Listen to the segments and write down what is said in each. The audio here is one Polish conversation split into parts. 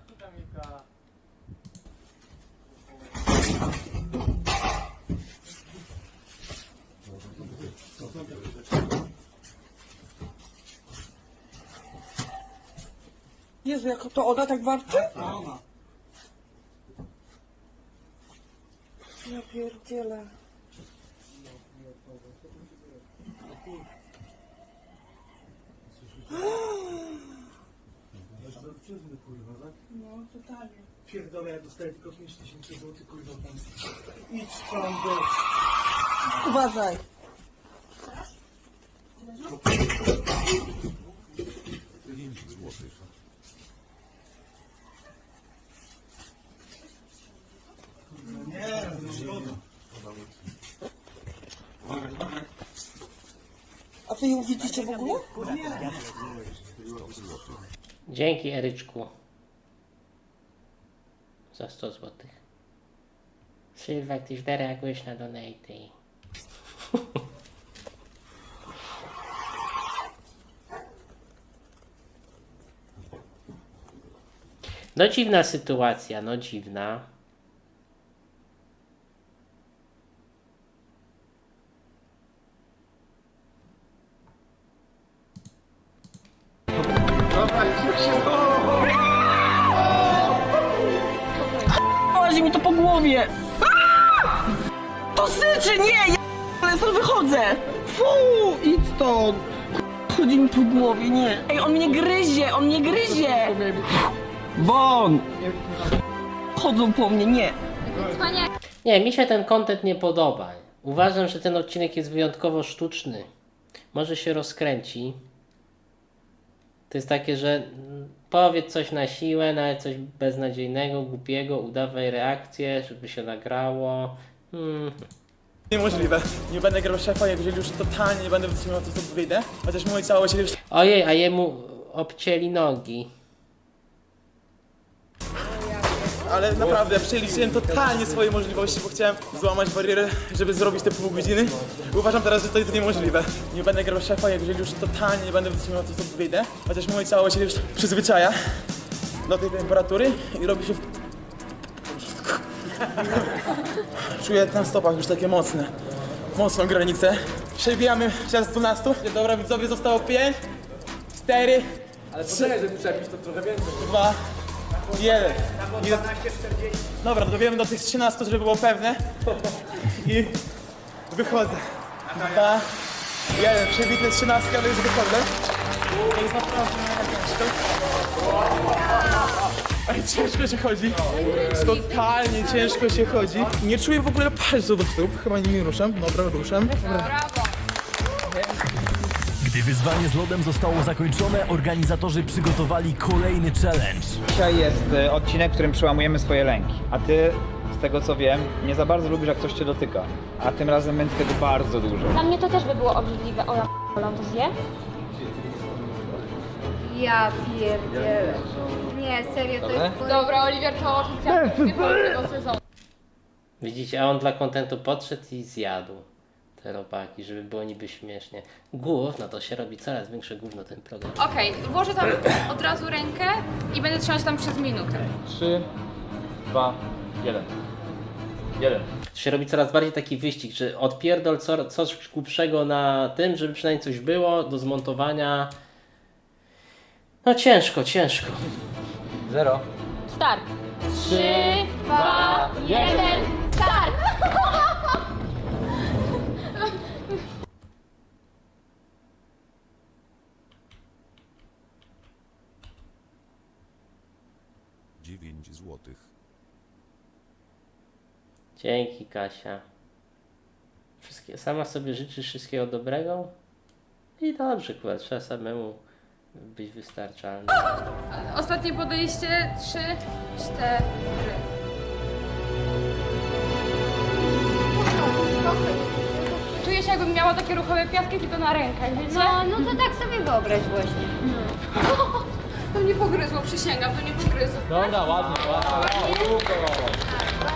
Zamknij Kamilka. Jezu, jak to ona tak warczy? Ja pierdzielę. No, totalnie. Pierdolę, ja dostaję tylko 5 tysięcy złotych, kurwa, tam. Idź tam do... Uważaj. Nie, no szkoda. A wy ją widzicie w ogóle? Dzięki Eryczku. Za 100 złotych. Sylwek, ty źle reagujesz na donaty. No dziwna sytuacja, no dziwna. Głowie. Aaa! To syczy, nie! Ja ale stąd wychodzę. Fu, idź stąd. Chodzi mi po głowie, nie. Ej, on mnie gryzie, on mnie gryzie. Won! Chodzą po mnie, nie. Nie, mi się ten content nie podoba. Uważam, że ten odcinek jest wyjątkowo sztuczny. Może się rozkręci. To jest takie, że powiedz coś na siłę, nawet coś beznadziejnego, głupiego, udawaj reakcję, żeby się nagrało. Hmm. Niemożliwe. Nie będę grał szefa, jak jeżeli już totalnie nie będę wytrzymał, to stąd wyjdę. Chociaż mój cały siebie. Ojej, a jemu obcięli nogi. Ale naprawdę, przeliczyłem totalnie swoje możliwości, bo chciałem złamać barierę, żeby zrobić te pół godziny. Uważam teraz, że to jest niemożliwe. Nie będę grał szefa, jeżeli już totalnie nie będę wytrzymał, to stąd wyjdę. Chociaż mój cały siebie już przyzwyczaja do tej temperatury i robi się... w- Czuję na stopach już takie mocne, mocną granicę. Przebijamy czas 12. Dobra, widzowie, zostało 5, 4, Ale poczekaj, żeby przebić to trochę więcej. 2, 1. Jest... Dobra, dobiłem do tych 13, żeby było pewne. I wychodzę. 2, 1. Przebity 13, ale już wychodzę. To jest naprawdę. Ej, ciężko się chodzi. Totalnie ciężko się chodzi. Nie czuję w ogóle palców do stóp. Chyba nimi ruszam. Dobra, ruszam. Gdy wyzwanie z lodem zostało zakończone, organizatorzy przygotowali kolejny challenge. Dzisiaj jest e, odcinek, w którym przełamujemy swoje lęki. A ty, z tego co wiem, nie za bardzo lubisz, jak ktoś cię dotyka. A tym razem będzie tego bardzo dużo. Dla mnie to też by było obrzydliwe. O ja p***lam, to zje? Ja pierdzielę. Nie, serio, to jest... Dobra, Oliwier, to oczywiście tego sezonu. Widzicie, a on dla kontentu podszedł i zjadł te robaki, żeby było niby śmiesznie. Gówno to się robi coraz większe gówno ten program. Okej, włożę tam od razu rękę i będę trzymać tam przez minutę. 3, 2, 1. 1. To się robi coraz bardziej taki wyścig, że odpierdol co, coś głupszego na tym, żeby przynajmniej coś było do zmontowania. No ciężko, ciężko. Zero. Start. Trzy, dwa, jeden, start! Dziewięć złotych. Dzięki Kasia. Wszystkie, sama sobie życzysz wszystkiego dobrego? I dobrze, kurwa, trzeba samemu być wystarczalny. Ostatnie podejście. Trzy, cztery. Czuję się jakbym miała takie ruchowe piaski tylko na rękach, wiecie? No, no to tak sobie wyobraź właśnie. To mnie pogryzło, przysięgam, to nie pogryzło. Dobra, ładnie, ładnie.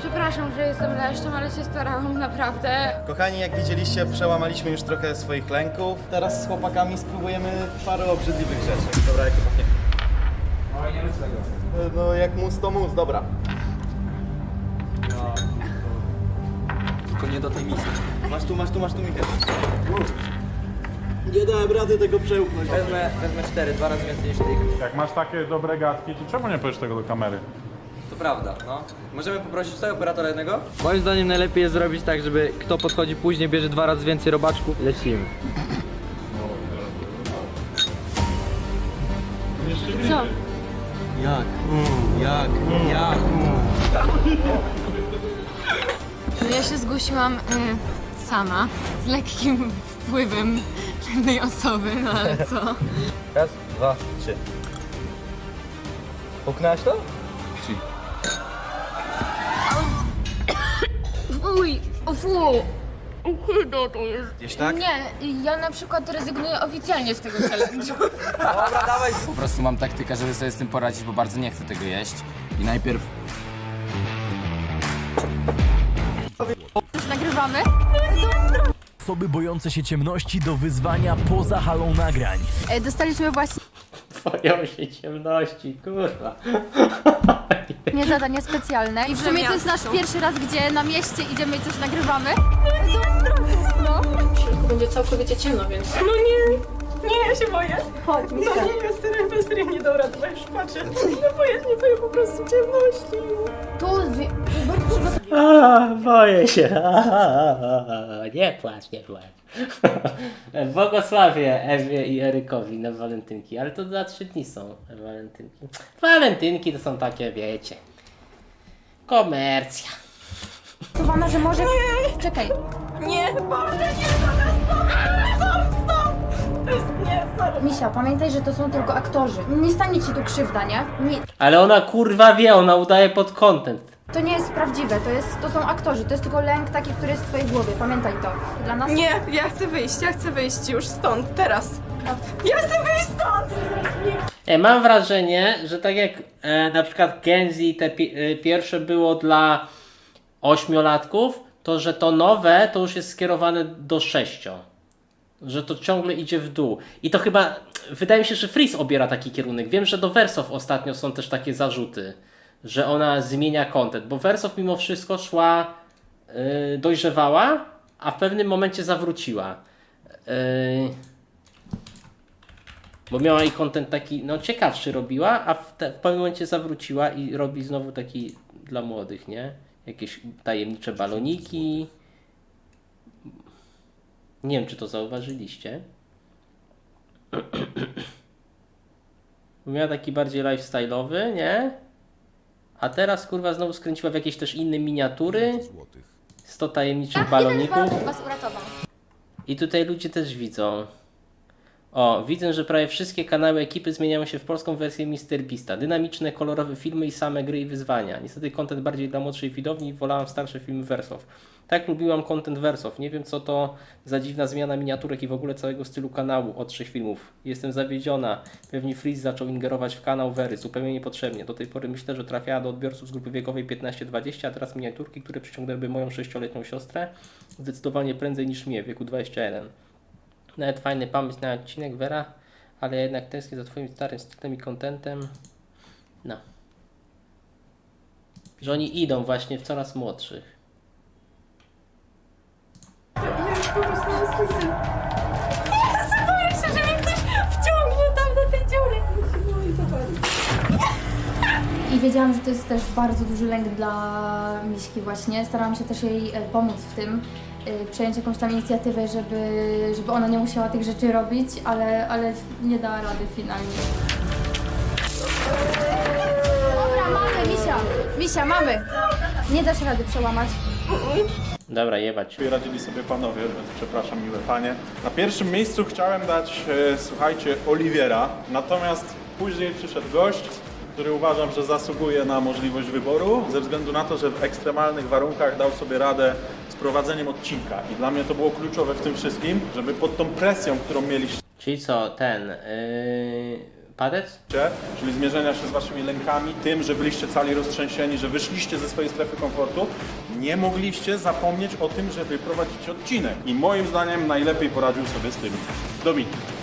Przepraszam, że jestem leszczem, ale się starałam, naprawdę. Kochani, jak widzieliście, przełamaliśmy już trochę swoich lęków. Teraz z chłopakami spróbujemy parę obrzydliwych rzeczy. Dobra, jak to pachnie? No jak mus to mus, dobra. Tylko nie do tej misji. Masz tu, masz tu, masz tu Michał. Nie dałem rady tego przełknąć. Wezmę, wezmę cztery, dwa razy więcej niż ty. Jak masz takie dobre gadki, to czemu nie powiesz tego do kamery? To prawda, no. Możemy poprosić tutaj operatora jednego? Moim zdaniem najlepiej jest zrobić tak, żeby kto podchodzi później, bierze dwa razy więcej robaczków. Lecimy. Co? Jak? Jak? Jak? No ja się zgłosiłam y, sama, z lekkim wpływem pewnej osoby, no ale co? Raz, dwa, trzy. Puknęłaś to? O fu! Uchydo to jest. Gdzieś tak? Nie, ja na przykład rezygnuję oficjalnie z tego challenge'u. Dobra, dawaj. Po prostu mam taktykę, żeby sobie z tym poradzić, bo bardzo nie chcę tego jeść. I najpierw Już nagrywamy? Osoby bojące się ciemności do wyzwania poza halą nagrań. E, Dostaliśmy właśnie Boją się ciemności, kurwa. zadanie specjalne i w sumie to jest nasz pierwszy raz, gdzie na mieście idziemy i coś nagrywamy. No. Będzie całkowicie ciemno, więc... No nie, nie, ja się boję. Chodź, No nie, ja serio, ja serio nie dam rady, bo już patrzę. No bo ja nie boję po prostu ciemności. Tu A, boję się. Nie płacz, nie płacz. Błogosławię Ewie i Erykowi na walentynki, ale to za trzy dni są walentynki. Walentynki to są takie, wiecie, komercja. Przygotowana, że może... Czekaj, Nie, Boże, nie, stop, stop, stop. To jest, nie, sorry. Misia, pamiętaj, że to są tylko aktorzy. Nie stanie ci tu krzywda, nie? nie? Ale ona kurwa wie, ona udaje pod content. To nie jest prawdziwe, to, jest, to są aktorzy, to jest tylko lęk taki, który jest w twojej głowie, pamiętaj to. Dla nas... Nie, ja chcę wyjść, ja chcę wyjść już stąd, teraz. Ja chcę wyjść stąd! E, mam wrażenie, że tak jak e, na przykład Genzi te pi- e, pierwsze było dla ośmiolatków, to że to nowe to już jest skierowane do sześcio. Że to ciągle idzie w dół. I to chyba, wydaje mi się, że Freeze obiera taki kierunek. Wiem, że do Wersow ostatnio są też takie zarzuty, że ona zmienia content, bo Wersow mimo wszystko szła, e, dojrzewała, a w pewnym momencie zawróciła. E, bo miała i content taki, no ciekawszy robiła, a w, te, w pewnym momencie zawróciła i robi znowu taki dla młodych, nie? Jakieś tajemnicze baloniki. Nie wiem, czy to zauważyliście. Miała taki bardziej lifestyle'owy, nie? A teraz kurwa znowu skręciła w jakieś też inne miniatury. 100 tajemniczych baloników. was uratował. I tutaj ludzie też widzą. O, widzę, że prawie wszystkie kanały ekipy zmieniają się w polską wersję Mister Beasta. Dynamiczne, kolorowe filmy i same gry i wyzwania. Niestety content bardziej dla młodszej widowni, wolałam starsze filmy Wersow. Tak lubiłam content Wersow. Nie wiem co to za dziwna zmiana miniaturek i w ogóle całego stylu kanału od trzech filmów. Jestem zawiedziona. Pewnie Freeze zaczął ingerować w kanał Wery, zupełnie niepotrzebnie. Do tej pory myślę, że trafiała do odbiorców z grupy wiekowej 15-20, a teraz miniaturki, które przyciągnęłyby moją sześcioletnią siostrę zdecydowanie prędzej niż mnie w wieku 21. Nawet fajny pomysł na odcinek, Vera, ale jednak tęsknię za twoim starym stylem i kontentem. No. Że oni idą właśnie w coraz młodszych. Tam tej. I wiedziałam, że to jest też bardzo duży lęk dla Miśki właśnie. Starałam się też jej e, pomóc w tym, przejąć jakąś tam inicjatywę, żeby, żeby ona nie musiała tych rzeczy robić, ale, ale nie dała rady finalnie. Dobra, mamy Misia! Misia, mamy! Nie dasz rady przełamać. Dobra, jebać. Radzili sobie panowie, więc przepraszam miłe panie. Na pierwszym miejscu chciałem dać, e, słuchajcie, Oliwiera, natomiast później przyszedł gość, który uważam, że zasługuje na możliwość wyboru, ze względu na to, że w ekstremalnych warunkach dał sobie radę prowadzeniem odcinka. I dla mnie to było kluczowe w tym wszystkim, żeby pod tą presją, którą mieliście, Czyli co, ten. Yy, padec? czyli zmierzenia się z waszymi lękami, tym, że byliście cali roztrzęsieni, że wyszliście ze swojej strefy komfortu, nie mogliście zapomnieć o tym, że wy prowadzicie odcinek. I moim zdaniem najlepiej poradził sobie z tym Dominik.